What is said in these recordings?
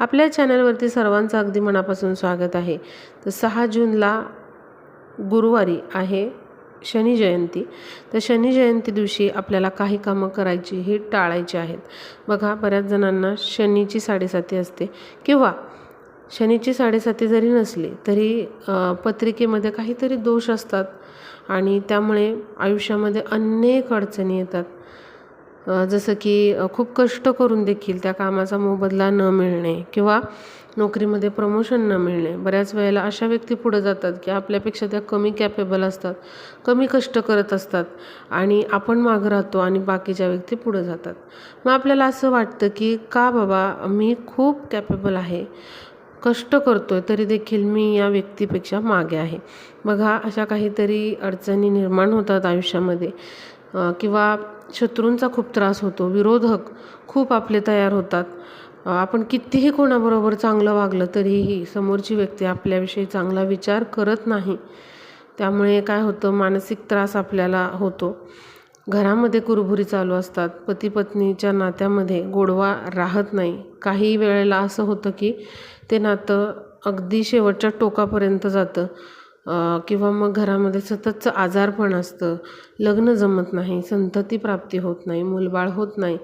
आपल्या चॅनलवरती सर्वांचं अगदी मनापासून स्वागत आहे. तर सहा जूनला गुरुवारी आहे शनी जयंती. तर शनी जयंती दिवशी आपल्याला काही कामं करायची ही टाळायची आहेत. बघा बऱ्याच जणांना शनीची साडेसाती असते किंवा शनीची साडेसाती जरी नसली तरी पत्रिकेमध्ये काहीतरी दोष असतात आणि त्यामुळे आयुष्यामध्ये अनेक अडचणी येतात. जसं की खूप कष्ट करून देखील त्या कामाचा मोबदला न मिळणे किंवा नोकरीमध्ये प्रमोशन न मिळणे. बऱ्याच वेळेला अशा व्यक्ती पुढे जातात की आपल्यापेक्षा त्या कमी कॅपेबल असतात कमी कष्ट करत असतात आणि आपण मागं राहतो आणि बाकीच्या व्यक्ती पुढे जातात. मग आपल्याला असं वाटतं की का बाबा मी खूप कॅपेबल आहे कष्ट करतोय तरी देखील मी या व्यक्तीपेक्षा मागे आहे. बघा अशा काहीतरी अडचणी निर्माण होतात आयुष्यामध्ये. किंवा शत्रूंचा खूप त्रास होतो विरोधक खूप आपले तयार होतात. आपण कितीही कोणाबरोबर चांगलं वागलं तरीही समोरची व्यक्ती आपल्याविषयी चांगला विचार करत नाही. त्यामुळे काय होतं मानसिक त्रास आपल्याला होतो. घरामध्ये कुरबुरी चालू असतात. पती पत्नीच्या नात्यामध्ये गोडवा राहत नाही. काही वेळेला असं होतं की ते नातं अगदी शेवटच्या टोकापर्यंत जातं. किंवा मग घरामध्ये सततचं आजारपण असतं. लग्न जमत नाही संतती प्राप्ती होत नाही मूलबाळ होत नाही.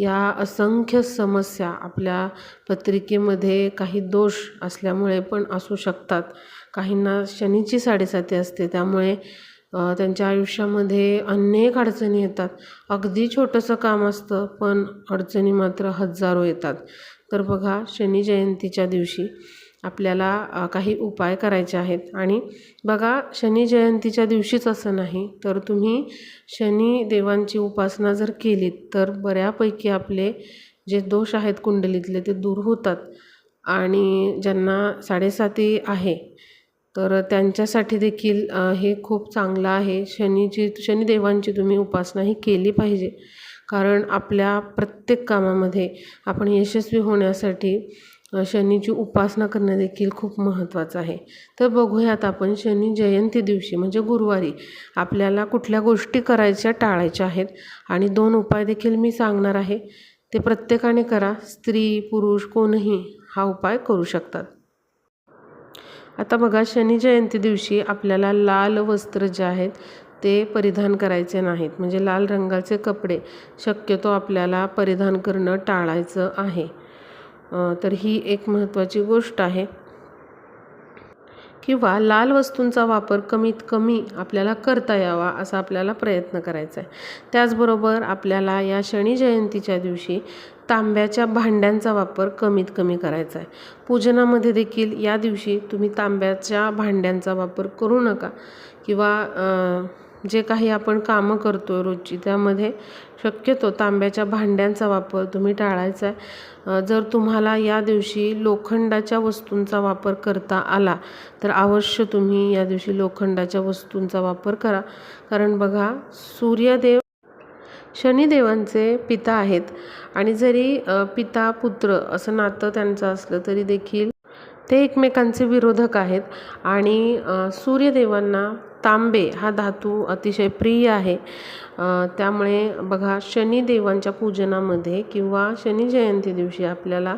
या असंख्य समस्या आपल्या पत्रिकेमध्ये काही दोष असल्यामुळे पण असू शकतात. काहींना शनीची साडेसाती असते त्यामुळे त्यांच्या आयुष्यामध्ये अनेक अडचणी येतात. अगदी छोटंसं काम असतं पण अडचणी मात्र हजारो येतात. तर बघा शनी जयंतीच्या दिवशी आपल्याला काही उपाय करायचे आहेत. आणि बघा शनी जयंतीच्या दिवशीच असं नाही तर तुम्ही शनी देवांची उपासना जर केलीत तर बऱ्यापैकी आपले जे दोष आहेत कुंडलीतले ते दूर होतात. आणि ज्यांना साडेसाती आहे तर त्यांच्यासाठी देखील हे खूप चांगलं आहे. शनीची शनिदेवांची तुम्ही उपासना ही केली पाहिजे. कारण आपल्या प्रत्येक कामामध्ये आपण यशस्वी होण्यासाठी शनीची उपासना करणं देखील खूप महत्त्वाचं आहे. तर बघूयात आपण शनी जयंती दिवशी म्हणजे गुरुवारी आपल्याला कुठल्या गोष्टी करायच्या टाळायच्या आहेत. आणि दोन उपाय देखील मी सांगणार आहे. ते प्रत्येकाने करा. स्त्री पुरुष कोणही हा उपाय करू शकतात. आता बघा शनी जयंती दिवशी आपल्याला लाल वस्त्र जे आहेत ते परिधान करायचे नाहीत. म्हणजे लाल रंगाचे कपडे शक्यतो आपल्याला परिधान करणं टाळायचं आहे. तर ही एक महत्त्वाची गोष्ट आहे. किंवा लाल वस्तूंचा वापर कमीत कमी आपल्याला करता यावा असा आपल्याला प्रयत्न करायचा आहे. त्याचबरोबर आपल्याला या शनी जयंतीच्या दिवशी तांब्याच्या भांड्यांचा वापर कमीत कमी करायचा आहे. पूजनामध्ये देखील या दिवशी तुम्ही तांब्याच्या भांड्यांचा वापर करू नका. किंवा जे काही आपण कामं करतो रोजची त्यामध्ये शक्यतो तांब्याच्या भांड्यांचा वापर तुम्ही टाळायचा आहे. जर तुम्हाला या दिवशी लोखंडाच्या वस्तूंचा वापर करता आला तर अवश्य तुम्ही या दिवशी लोखंडाच्या वस्तूंचा वापर करा. कारण बघा सूर्यदेव शनिदेवांचे पिता आहेत. आणि जरी पिता पुत्र असं नातं त्यांचं असलं तरी देखील ते एकमेकांचे विरोधक आहेत. आणि सूर्यदेवांना तांबे हा धातू अतिशय प्रिय आहे. त्यामुळे बघा शनिदेवांच्या पूजनामध्ये किंवा शनी जयंती दिवशी आपल्याला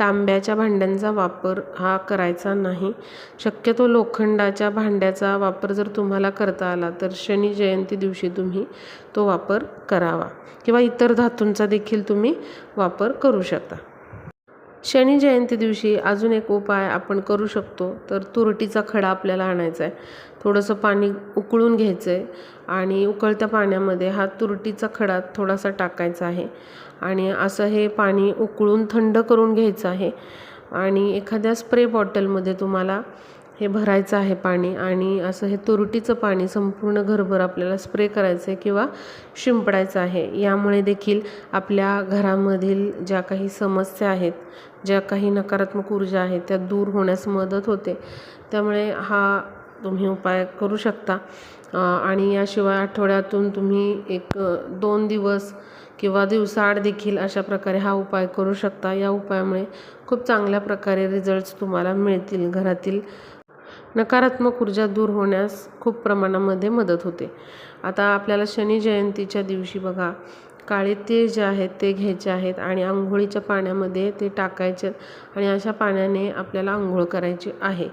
तांब्याच्या भांड्यांचा वापर हा करायचा नाही. शक्यतो लोखंडाच्या भांड्याचा वापर जर तुम्हाला करता आला तर शनी जयंती दिवशी तुम्ही तो वापर करावा. किंवा इतर धातूंचा देखील तुम्ही वापर करू शकता. शनी जयंती दिवशी अजून एक उपाय आपण करू शकतो तर तुरटीचा खडा आपल्याला आणायचा आहे. थोडंसं पाणी उकळून घ्यायचं आहे आणि उकळत्या पाण्यामध्ये हा तुरटीचा खडा थोडासा टाकायचा आहे. आणि असं हे पाणी उकळून थंड करून घ्यायचं आहे. आणि एखाद्या स्प्रे बॉटलमध्ये तुम्हाला हे भरायचं आहे पाणी आणि असं हे तुरटीचं पाणी संपूर्ण घरभर आपल्याला स्प्रे करायचं आहे किंवा शिंपडायचं आहे. यामुळे देखील आपल्या घरामधील ज्या काही समस्या आहेत ज्या काही नकारात्मक ऊर्जा आहेत त्या दूर होण्यास मदत होते. त्यामुळे हा तुम्ही उपाय करू शकता. आणि याशिवाय आठवड्यातून तुम्ही एक दोन दिवस किंवा दिवसाआड देखील अशा प्रकारे हा उपाय करू शकता. या उपायामुळे खूप चांगल्या प्रकारे रिझल्ट्स तुम्हाला मिळतील घरातील नकारात्मक ऊर्जा दूर होण्यास खूप प्रमाणामध्ये मदत होते. आता आपल्याला शनी जयंतीच्या दिवशी बघा काळे तीळ जे आहेत ते घ्यायचे आहेत आणि आंघोळीच्या पाण्यामध्ये ते टाकायचे आणि अशा पाण्याने आपल्याला आंघोळ करायची आहे.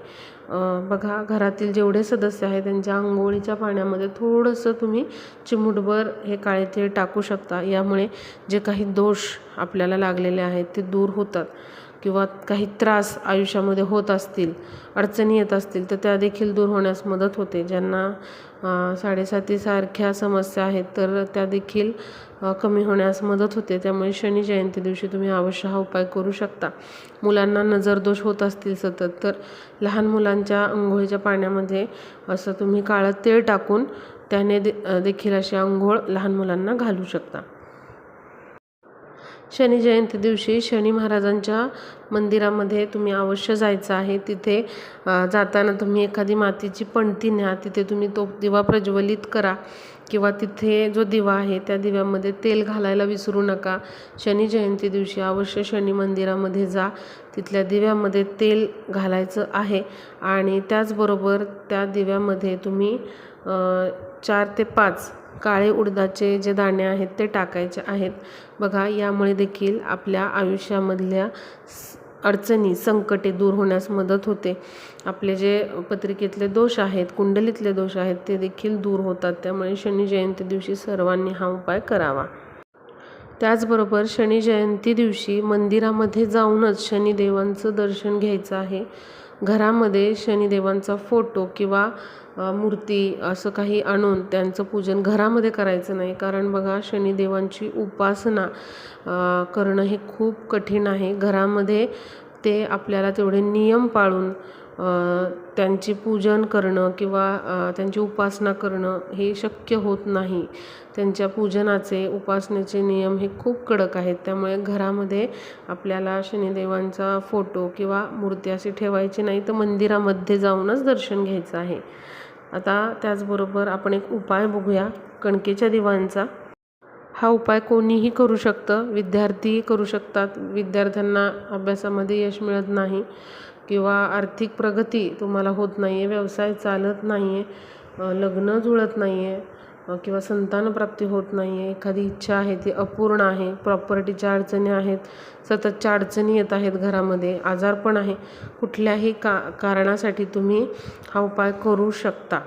बघा घरातील जेवढे सदस्य आहेत त्यांच्या आंघोळीच्या पाण्यामध्ये थोडंसं तुम्ही चिमूटभर हे काळे तीळ टाकू शकता. यामुळे जे काही दोष आपल्याला लागलेले आहेत ते दूर होतात. किंवा काही त्रास आयुष्यामध्ये होत असतील अडचणी येत असतील तर त्या देखील दूर होण्यास मदत होते. ज्यांना साडेसातीसारख्या समस्या आहेत तर त्या देखील कमी होण्यास मदत होते. त्यामुळे शनी जयंती दिवशी तुम्ही अवश्य हा उपाय करू शकता. मुलांना नजरदोष होत असतील सतत तर लहान मुलांच्या अंघोळीच्या पाण्यामध्ये असं तुम्ही काळं तेल टाकून त्याने दे देखील अशी आंघोळ लहान मुलांना घालू शकता. शनी जयंती दिवशी शनी महाराजांच्या मंदिरामध्ये तुम्ही अवश्य जायचं आहे. तिथे जाताना तुम्ही एखादी मातीची पणती न्या. तिथे तुम्ही तो दिवा प्रज्वलित करा किंवा तिथे जो दिवा आहे त्या दिव्यामध्ये तेल घालायला विसरू नका. शनी जयंती दिवशी अवश्य शनी मंदिरामध्ये जा. तिथल्या दिव्यामध्ये तेल घालायचं आहे आणि त्याचबरोबर त्या दिव्यामध्ये तुम्ही चार ते पाच काळे उडदाचे जे दाणे आहेत ते टाकायचे आहेत. बघा यामुळे देखील आपल्या आयुष्यामधल्या अडचणी संकटे दूर होण्यास मदत होते. आपले जे पत्रिकेतले दोष आहेत कुंडलीतले दोष आहेत ते देखील दूर होतात. त्यामुळे शनी जयंती दिवशी सर्वांनी हा उपाय करावा. त्याचबरोबर शनी जयंती दिवशी मंदिरामध्ये जाऊनच शनिदेवांचं दर्शन घ्यायचं आहे. घरामध्ये शनिदेवांचा फोटो किंवा मूर्ती असं काही आणून त्यांचं पूजन घरामध्ये करायचं नाही. कारण बघा शनिदेवांची उपासना करणं हे खूप कठीण आहे. घरामध्ये ते आपल्याला तेवढे नियम पाळून त्यांची पूजन करणं किंवा त्यांची उपासना करणं हे शक्य होत नाही. त्यांच्या पूजनाचे उपासनेचे नियम हे खूप कडक आहेत. त्यामुळे घरामध्ये आपल्याला शनिदेवांचा फोटो किंवा मूर्ती अशी ठेवायची नाही तर मंदिरामध्ये जाऊनच दर्शन घ्यायचं आहे. आता त्याचबरोबर आपण एक उपाय बघूया कणकेच्या दिवांचा. हा उपाय कोणीही करू शकतं. विद्यार्थी करू शकतात. विद्यार्थ्यांना अभ्यासामध्ये यश मिळत नाही. किंवा आर्थिक प्रगती तुम्हाला होत नाही आहे व्यवसाय चालत नाही आहे लग्न जुळत नाही आहे किंवा संतानप्राप्ती होत नाही आहे एखादी इच्छा आहे ती अपूर्ण आहे प्रॉपर्टीच्या अडचणी आहेत सततच्या अडचणी येत आहेत घरामध्ये आजारपण आहे कुठल्याही का कारणासाठी तुम्ही हा उपाय करू शकता.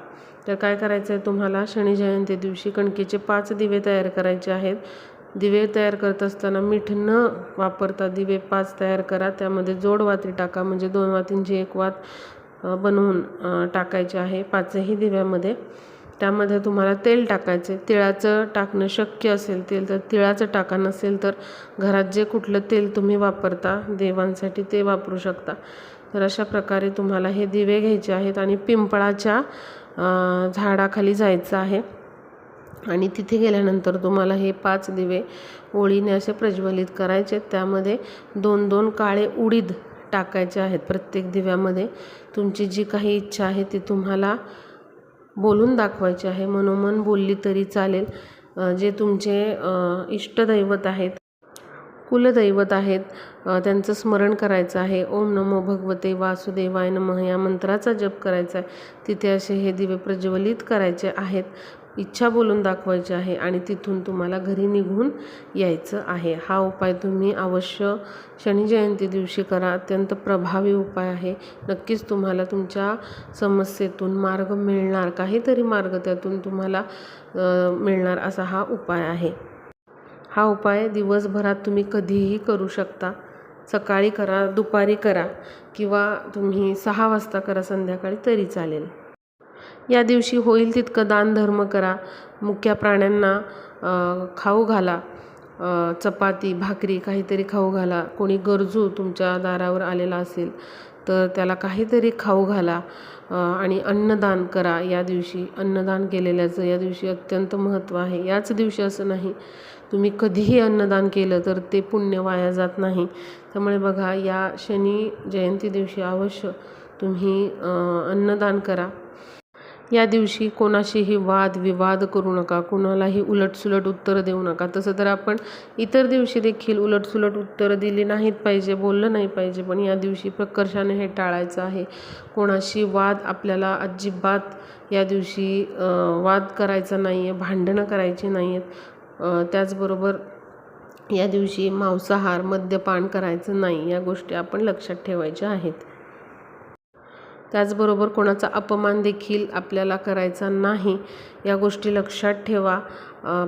तर काय करायचं आहे तुम्हाला? शनी जयंती दिवशी कणकेचे पाच दिवे तयार करायचे आहेत. दिवे तयार करत असताना मीठ न वापरता दिवे पाच तयार करा. त्यामध्ये जोड वाती टाका. म्हणजे दोन वातींची एक वात बनवून टाकायचे आहे पाचही दिव्यामध्ये. त्यामध्ये तुम्हाला तेल टाकायचे तिळाचं टाकणं शक्य असेल तेल तर तिळाचं टाका. नसेल तर घरात जे कुठलं तेल तुम्ही वापरता देवांसाठी ते वापरू शकता. तर अशा प्रकारे तुम्हाला हे दिवे घ्यायचे आहेत आणि पिंपळाच्या झाडाखाली जायचं आहे. आणि तिथे गेल्यानंतर तुम्हाला हे पाच दिवे ओळीने असे प्रज्वलित करायचे त्यामध्ये दोन दोन काळे उडीद टाकायचे आहेत प्रत्येक दिव्यामध्ये. तुमची जी काही इच्छा आहे ती तुम्हाला बोलून दाखवायची आहे. मनोमन बोलली तरी चालेल. जे तुमचे इष्टदैवत आहेत कुलदैवत आहेत त्यांचं स्मरण करायचं आहे. ओम नमो भगवते वासुदेवाय नमः या मंत्राचा जप करायचा आहे. तिथे असे हे दिवे प्रज्वलित करायचे आहेत. इच्छा बोलून दाखवायची आहे आणि तिथून तुम्हाला घरी निघून यायचं आहे. हा उपाय तुम्ही अवश्य शनी जयंती दिवशी करा. अत्यंत प्रभावी उपाय आहे. नक्कीच तुम्हाला तुमच्या समस्येतून मार्ग मिळणार. काहीतरी मार्ग त्यातून तुम्हाला मिळणार असा हा उपाय आहे. हा उपाय दिवसभरात तुम्ही कधीही करू शकता. सकाळी करा दुपारी करा किंवा तुम्ही सहा वाजता करा संध्याकाळी तरी चालेल. या दिवशी होईल तितकं दानधर्म करा. मुक्या प्राण्यांना खाऊ घाला. चपाती भाकरी काहीतरी खाऊ घाला. कोणी गरजू तुमच्या दारावर आलेला असेल तर त्याला काहीतरी खाऊ घाला. आणि अन्नदान करा या दिवशी. अन्नदान केलेल्याचं या दिवशी अत्यंत महत्त्व आहे. याच दिवशी असं नाही. तुम्ही कधीही अन्नदान केलं तर ते पुण्य वाया जात नाही. त्यामुळे बघा या शनी जयंती दिवशी अवश्य तुम्ही अन्नदान करा. या दिवशी कोणाशीही वाद विवाद करू नका कोणालाही उलटसुलट उत्तरं देऊ नका. तसं तर आपण इतर दिवशी देखील उलटसुलट उत्तरं दिली नाहीत पाहिजे बोललं नाही पाहिजे पण या दिवशी प्रकर्षाने हे टाळायचं आहे. कोणाशी वाद आपल्याला अजिबात या दिवशी वाद करायचा नाही आहे भांडणं करायची नाही आहेत त्याचबरोबर या दिवशी मांसाहार मद्यपान करायचं नाही या गोष्टी आपण लक्षात ठेवायच्या आहेत. त्याचबरोबर कोणाचा अपमान देखील आपल्याला करायचा नाही या गोष्टी लक्षात ठेवा.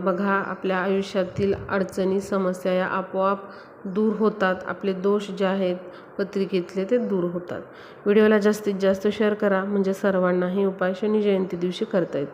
बघा आपल्या आयुष्यातील अडचणी समस्या या आपोआप दूर होतात. आपले दोष जे आहेत पत्रिकेतले ते दूर होतात. व्हिडिओला जास्तीत जास्त शेअर करा. म्हणजे सर्वांना हे उपाय शनी जयंती दिवशी करता येतील